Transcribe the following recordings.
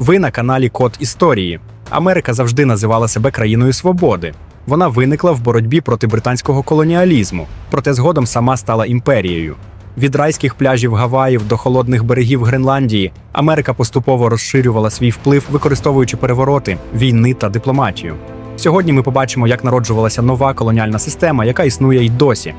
Ви на каналі Код Історії. Америка завжди називала себе країною свободи. Вона виникла в боротьбі проти британського колоніалізму, проте згодом сама стала імперією. Від райських пляжів Гаваїв до холодних берегів Гренландії Америка поступово розширювала свій вплив, використовуючи перевороти, війни та дипломатію. Сьогодні ми побачимо, як народжувалася нова колоніальна система, яка існує й досі.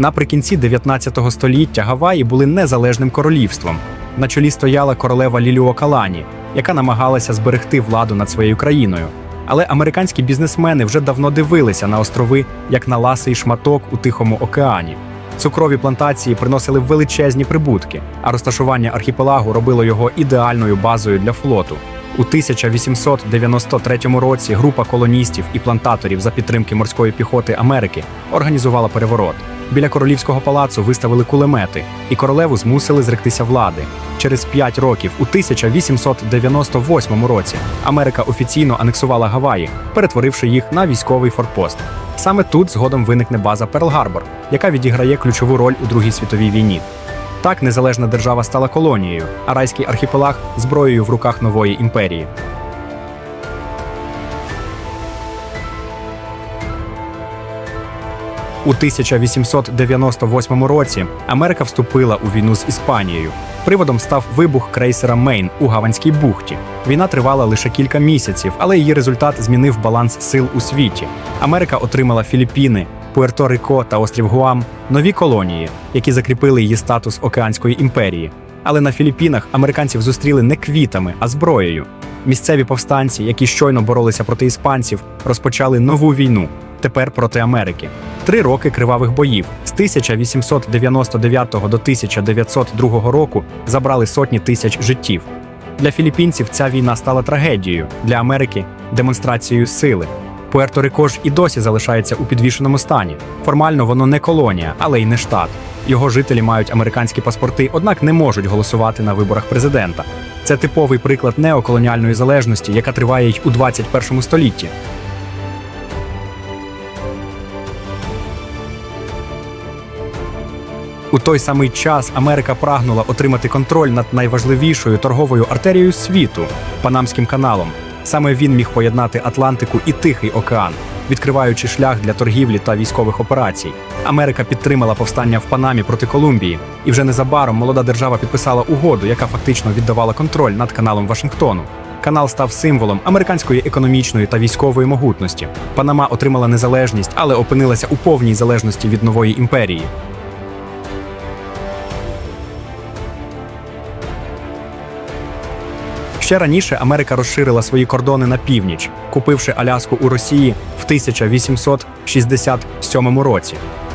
Наприкінці 19 століття Гаваї були незалежним королівством. На чолі стояла королева Ліліокалані, яка намагалася зберегти владу над своєю країною. Але американські бізнесмени вже давно дивилися на острови як на ласий шматок у Тихому океані. Цукрові плантації приносили величезні прибутки, а розташування архіпелагу робило його ідеальною базою для флоту. У 1893 році група колоністів і плантаторів за підтримки морської піхоти Америки організувала переворот. Біля королівського палацу виставили кулемети, і королеву змусили зректися влади. Через п'ять років, у 1898 році, Америка офіційно анексувала Гаваї, перетворивши їх на військовий форпост. Саме тут згодом виникне база Перл-Гарбор, яка відіграє ключову роль у Другій світовій війні. Так незалежна держава стала колонією, а райський архіпелаг зброєю в руках нової імперії. У 1898 році Америка вступила у війну з Іспанією. Приводом став вибух крейсера Мейн у Гаванській бухті. Війна тривала лише кілька місяців, але її результат змінив баланс сил у світі. Америка отримала Філіппіни, Пуерто-Рико та острів Гуам нові колонії, які закріпили її статус океанської імперії. Але на Філіппінах американців зустріли не квітами, а зброєю. Місцеві повстанці, які щойно боролися проти іспанців, розпочали нову війну. Тепер проти Америки. Три роки кривавих боїв з 1899 до 1902 року забрали сотні тисяч життів. Для філіппінців ця війна стала трагедією, для Америки демонстрацією сили. Пуерто-Рико ж і досі залишається у підвішеному стані. Формально воно не колонія, але й не штат. Його жителі мають американські паспорти, однак не можуть голосувати на виборах президента. Це типовий приклад неоколоніальної залежності, яка триває й у 21 столітті. У той самий час Америка прагнула отримати контроль над найважливішою торговою артерією світу Панамським каналом. Саме він міг поєднати Атлантику і Тихий океан, відкриваючи шлях для торгівлі та військових операцій. Америка підтримала повстання в Панамі проти Колумбії, і вже незабаром молода держава підписала угоду, яка фактично віддавала контроль над каналом Вашингтону. Канал став символом американської економічної та військової могутності. Панама отримала незалежність, але опинилася у повній залежності від нової імперії. Ще раніше Америка розширила свої кордони на північ, купивши Аляску у Росії в 1867 році.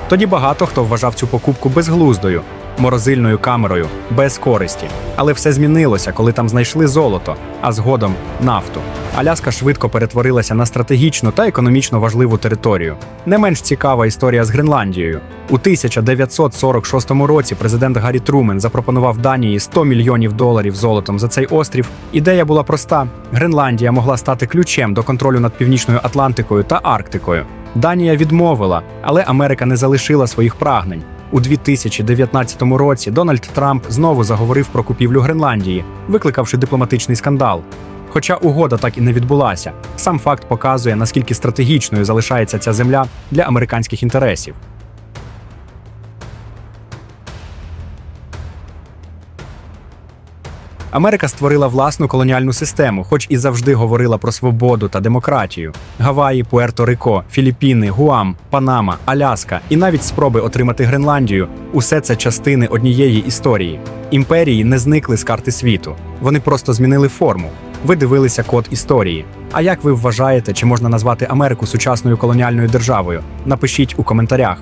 Тоді багато хто вважав цю покупку безглуздою, морозильною камерою, без користі. Але все змінилося, коли там знайшли золото, а згодом нафту. Аляска швидко перетворилася на стратегічну та економічно важливу територію. Не менш цікава історія з Гренландією. У 1946 році президент Гаррі Трумен запропонував Данії 100 мільйонів доларів золотом за цей острів. Ідея була проста: Гренландія могла стати ключем до контролю над Північною Атлантикою та Арктикою. Данія відмовила, але Америка не залишила своїх прагнень. У 2019 році Дональд Трамп знову заговорив про купівлю Гренландії, викликавши дипломатичний скандал. Хоча угода так і не відбулася, сам факт показує, наскільки стратегічною залишається ця земля для американських інтересів. Америка створила власну колоніальну систему, хоч і завжди говорила про свободу та демократію. Гаваї, Пуерто-Рико, Філіппіни, Гуам, Панама, Аляска і навіть спроби отримати Гренландію усе це частини однієї історії. Імперії не зникли з карти світу, вони просто змінили форму. Ви дивилися код історії. А як ви вважаєте, чи можна назвати Америку сучасною колоніальною державою? Напишіть у коментарях.